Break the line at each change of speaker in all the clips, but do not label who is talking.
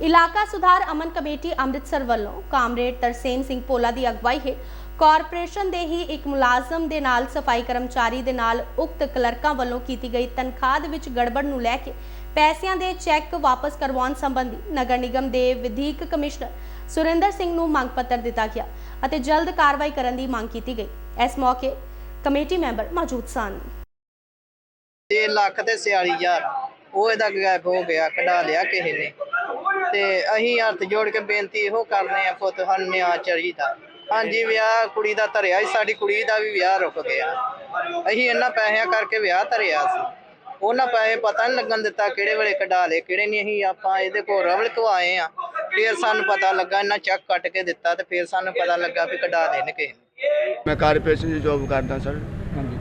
ਇਲਾਕਾ ਸੁਧਾਰ ਅਮਨ ਕਮੇਟੀ ਅੰਮ੍ਰਿਤਸਰ ਵੱਲੋਂ ਕਾਮਰੇਡ ਤਰਸੇਮ ਸਿੰਘ ਪੋਲਾ ਦੀ ਅਗਵਾਈ ਹੇਠ ਕਾਰਪੋਰੇਸ਼ਨ ਦੇ ਹੀ ਇੱਕ ਮੁਲਾਜ਼ਮ ਦੇ ਨਾਲ ਸਫ਼ਾਈ ਕਰਮਚਾਰੀ ਦੇ ਨਾਲ ਉਕਤ ਕਲਰਕਾਂ ਵੱਲੋਂ ਕੀਤੀ ਗਈ ਤਨਖਾਹ ਦੇ ਵਿੱਚ ਗੜਬੜ ਨੂੰ ਲੈ ਕੇ ਪੈਸਿਆਂ ਦੇ ਚੈੱਕ ਵਾਪਸ ਕਰਵਾਉਣ ਸੰਬੰਧੀ ਨਗਰ ਨਿਗਮ ਦੇ ਵਿਧੀਕ ਕਮਿਸ਼ਨਰ ਸੁਰਿੰਦਰ ਸਿੰਘ ਨੂੰ ਮੰਗ ਪੱਤਰ ਦਿੱਤਾ ਗਿਆ ਅਤੇ ਜਲਦ ਕਾਰਵਾਈ ਕਰਨ ਦੀ ਮੰਗ ਕੀਤੀ ਗਈ। ਇਸ ਮੌਕੇ ਕਮੇਟੀ ਮੈਂਬਰ ਮੌਜੂਦ ਸਨ।
6 ਲੱਖ ਤੇ 46000 ਉਹ ਇਹਦਾ ਗਾਇਬ ਹੋ ਗਿਆ, ਕਢਾ ਲਿਆ ਕਿਸੇ ਨੇ। ਤੇ ਅਸੀਂ ਹੱਥ ਜੋੜ ਕੇ ਬੇਨਤੀ ਇਹੋ ਕਰਨੇ ਆ ਪੁੱਤ ਸਾਨੂੰ ਨਿਆਂ ਚਾਹੀਦਾ ਹਾਂਜੀ ਵਿਆਹ ਕੁੜੀ ਦਾ ਧਰਿਆ ਸੀ ਸਾਡੀ ਕੁੜੀ ਦਾ ਵੀ ਵਿਆਹ ਰੁਕ ਗਿਆ। ਅਸੀਂ ਇਹਨਾਂ ਪੈਸਿਆਂ ਕਰਕੇ ਵਿਆਹ ਧਰਿਆ ਸੀ। ਉਹਨਾਂ ਪੈਸੇ ਪਤਾ ਨਹੀਂ ਲੱਗਣ ਦਿੱਤਾ ਕਿਹੜੇ ਵੇਲੇ ਕਢਾ ਲਏ ਕਿਹੜੇ ਨਹੀਂ ਅਸੀਂ ਆਪਾਂ ਇਹਦੇ ਕੋਲ ਰਵਲ ਕਵਾਏ ਆ ਫਿਰ ਸਾਨੂੰ ਪਤਾ ਲੱਗਾ ਇਹਨਾਂ ਚੈੱਕ ਕੱਟ ਕੇ ਦਿੱਤਾ ਤੇ ਫਿਰ ਸਾਨੂੰ ਪਤਾ ਲੱਗਾ ਵੀ ਕਢਾ ਲੈਣ ਕਿਸੇ
ਮੈਂ ਕਾਰਪੋਰੇਸ਼ਨ ਦੀ ਜੋਬ ਕਰਦਾ ਸਰ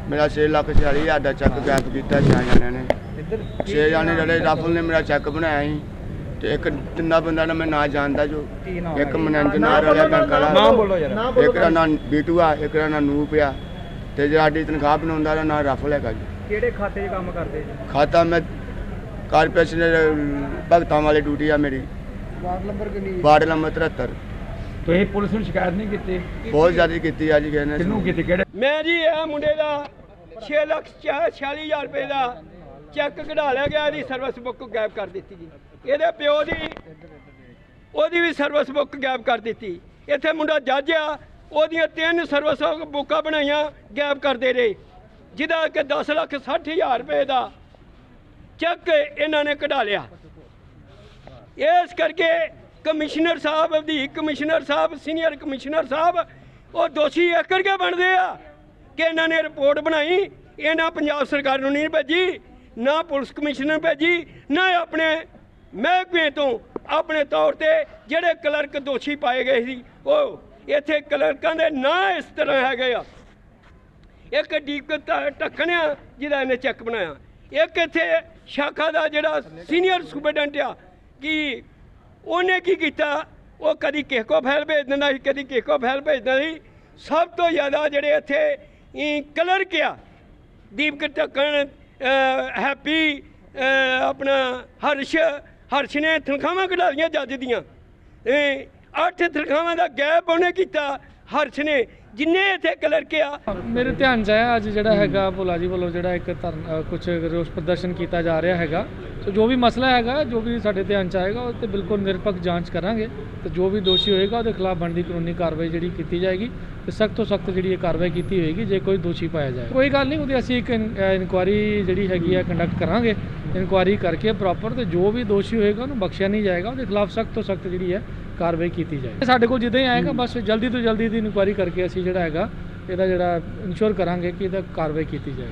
ਮੇਰਾ 6 ਲੱਖ 40 ਹਜ਼ਾਰ ਦਾ ਚੈੱਕ ਗੈਪ ਕੀਤਾ ਛੇ ਜਣਿਆਂ ਨੇ। ਛੇ ਜਣੇ ਜਿਹੜੇ ਰਾਫਲ ਨੇ ਮੇਰਾ ਚੈੱਕ ਬਣਾਇਆ ਸੀ। ਤੇ ਇੱਕ ਤਿੰਨਾ ਬੰਦਾ ਨਾ ਮੈਂ ਨਾ ਜਾਣਦਾ ਜੋ ਇੱਕ ਮਨੰਜ ਨਾਲ ਵਾਲਿਆ ਬੈਂਕ ਵਾਲਾ
ਨਾਮ ਬੋਲੋ ਯਾਰ
ਇੱਕ ਦਾ ਨਾਂ ਬੀਟੂ ਆ ਇੱਕ ਦਾ ਨਾਂ ਨੂਪ ਆ ਤੇ ਜਿਹੜਾ ਸਾਡੀ ਤਨਖਾਹ ਬਣਾਉਂਦਾ ਦਾ ਨਾਂ ਰਾਫਲ ਹੈਗਾ ਜੀ।
ਕਿਹੜੇ ਖਾਤੇ 'ਚ ਕੰਮ ਕਰਦੇ ਜੀ?
ਖਾਤਾ ਮੈਂ ਕਾਰਪੋਰੇਸ਼ਨ ਦੇ ਭਗਤਾਂ ਵਾਲੀ ਡਿਊਟੀ ਆ ਮੇਰੀ।
ਵਾਰਡ ਨੰਬਰ ਕਿੰਨੀ
ਵਾਰਡ ਨੰਬਰ 73
ਤੁਸੀਂ ਪੁਲਿਸ ਨੂੰ ਸ਼ਿਕਾਇਤ ਨਹੀਂ ਕੀਤੀ?
ਬਹੁਤ ਜ਼ਿਆਦਾ ਕੀਤੀ ਆ ਜੀ ਨੇ।
ਕਿਹਨੂੰ ਕੀਤੀ? ਕਿਹੜੇ
ਮੈਂ ਜੀ ਇਹ ਮੁੰਡੇ ਦਾ 6 ਲੱਖ 46000 ਰੁਪਏ ਦਾ ਚੈੱਕ ਕਢਾ ਲਿਆ ਗਿਆ, ਇਹਦੀ ਸਰਵਿਸ ਬੁੱਕ ਗਾਇਬ ਕਰ ਦਿੱਤੀ ਜੀ। ਇਹਦੇ ਪਿਓ ਦੀ, ਉਹਦੀ ਵੀ ਸਰਵਿਸ ਬੁੱਕ ਗਾਇਬ ਕਰ ਦਿੱਤੀ। ਇੱਥੇ ਮੁੰਡਾ ਜੱਜ ਆ, ਉਹਦੀਆਂ ਤਿੰਨ ਸਰਵਿਸ ਬੁੱਕਾਂ ਬਣਾਈਆਂ, ਗਾਇਬ ਕਰਦੇ ਰਹੇ। ਜਿਹਦਾ ਕਿ 10 ਲੱਖ 60000 ਰੁਪਏ ਦਾ ਚੈੱਕ ਇਹਨਾਂ ਨੇ ਕਢਾ ਲਿਆ। ਇਸ ਕਰਕੇ ਕਮਿਸ਼ਨਰ ਸਾਹਿਬ, ਅਧਿਕ ਕਮਿਸ਼ਨਰ ਸਾਹਿਬ ਸੀਨੀਅਰ ਕਮਿਸ਼ਨਰ ਸਾਹਿਬ, ਉਹ ਦੋਸ਼ੀ ਇਸ ਕਰਕੇ ਬਣਦੇ ਆ ਕਿ ਇਹਨਾਂ ਨੇ ਰਿਪੋਰਟ ਬਣਾਈ, ਇਹਨਾਂ ਪੰਜਾਬ ਸਰਕਾਰ ਨੂੰ ਨਹੀਂ ਭੇਜੀ। ਨਾ ਪੁਲਿਸ ਕਮਿਸ਼ਨਰ ਨੂੰ ਭੇਜੀ, ਨਾ ਆਪਣੇ ਮਹਿਕਮੇ ਤੋਂ, ਆਪਣੇ ਤੌਰ ਤੇ ਜਿਹੜੇ ਕਲਰਕ ਦੋਸ਼ੀ ਪਾਏ ਗਏ ਸੀ। ਉਹ ਇੱਥੇ ਕਲਰਕਾਂ ਦੇ ਨਾਂ ਇਸ ਤਰ੍ਹਾਂ ਹੈਗੇ ਆ। ਇੱਕ ਡੀਕ ਢੱਕਣ ਆ ਜਿਹਦਾ ਇਹਨੇ ਚੈੱਕ ਬਣਾਇਆ। ਇੱਕ ਇੱਥੇ ਸ਼ਾਖਾ ਦਾ ਜਿਹੜਾ ਸੀਨੀਅਰ ਸੁਪਰਡੈਂਟ ਆ, ਕਿ ਉਹਨੇ ਕੀ ਕੀਤਾ? ਉਹ ਕਦੀ ਕਿਸੇ ਕੋ ਫਾਈਲ ਭੇਜ ਦਿੰਦਾ ਸੀ, ਕਦੀ ਕਿਸੇ ਕੋ ਫਾਈਲ ਭੇਜ ਸੀ। ਸਭ ਤੋਂ ਜ਼ਿਆਦਾ ਜਿਹੜੇ ਇੱਥੇ ਕਲਰਕ ਆ, ਦੀਪਕ ਢੱਕਣ ਹੈਪੀ ਆਪਣਾ ਹਰਸ਼ ਹਰਸ਼ ਨੇ ਤਨਖਾਹਾਂ ਕਢਾ ਲਈਆਂ ਜੱਜ ਦੀਆਂ। ਇਹ ਅੱਠ ਤਨਖਾਹਾਂ ਦਾ ਗੈਪ ਉਹਨੇ ਕੀਤਾ। ਹਰਸ਼ ਨੇ ਜਿੰਨੇ ਇੱਥੇ ਕਲਰਕ ਆ
ਮੇਰੇ ਧਿਆਨ 'ਚ ਆਇਆ ਅੱਜ ਜਿਹੜਾ ਹੈਗਾ ਭੋਲਾ ਜੀ ਵੱਲੋਂ ਜਿਹੜਾ ਇੱਕ ਕੁਝ ਰੋਸ ਪ੍ਰਦਰਸ਼ਨ ਕੀਤਾ ਜਾ ਰਿਹਾ ਹੈਗਾ। ਸੋ ਜੋ ਵੀ ਮਸਲਾ ਹੈਗਾ, ਜੋ ਵੀ ਸਾਡੇ ਧਿਆਨ 'ਚ ਆਏਗਾ, ਉਹ ਤੇ ਬਿਲਕੁਲ ਨਿਰਪੱਖ ਜਾਂਚ ਕਰਾਂਗੇ। ਤੇ ਜੋ ਵੀ ਦੋਸ਼ੀ ਹੋਏਗਾ, ਉਹਦੇ ਖਿਲਾਫ ਬਣਦੀ ਕਾਨੂੰਨੀ ਕਾਰਵਾਈ ਜਿਹੜੀ ਕੀਤੀ ਜਾਏਗੀ ਤੇ ਸਖਤ ਤੋਂ ਸਖਤ ਜਿਹੜੀ ਇਹ ਕਾਰਵਾਈ ਕੀਤੀ ਹੋਏਗੀ, ਜੇ ਕੋਈ ਦੋਸ਼ੀ ਪਾਇਆ ਜਾਏ। ਕੋਈ ਗੱਲ ਨਹੀਂ, ਉਹਦੀ ਅਸੀਂ ਇੱਕ ਇਨਕੁਆਰੀ ਜਿਹੜੀ ਹੈਗੀ ਆ ਕੰਡਕਟ ਕਰਾਂਗੇ। ਇਨਕੁਆਰੀ ਕਰਕੇ ਪ੍ਰੋਪਰ ਤੇ ਜੋ ਵੀ ਦੋਸ਼ੀ ਹੋਏਗਾ, ਉਹਨੂੰ ਬਖਸ਼ਿਆ ਨਹੀਂ ਜਾਏਗਾ। ਉਹਦੇ ਖਿਲਾਫ ਸਖਤ ਤੋਂ ਸਖਤ ਜਿਹੜੀ ਹੈ ਕਾਰਵਾਈ ਕੀਤੀ ਜਾਏ। ਸਾਡੇ ਕੋਲ ਜਿੱਦਾਂ ਹੀ ਆਏਗਾ, ਬਸ ਜਲਦੀ ਤੋਂ ਜਲਦੀ ਦੀ ਇਨਕੁਆਇਰੀ ਕਰਕੇ ਅਸੀਂ ਜਿਹੜਾ ਹੈਗਾ, ਇਹਦਾ ਜਿਹੜਾ ਇਨਸ਼ੋਰ ਕਰਾਂਗੇ ਕਿ ਇਹਦਾ ਕਾਰਵਾਈ ਕੀਤੀ ਜਾਏ।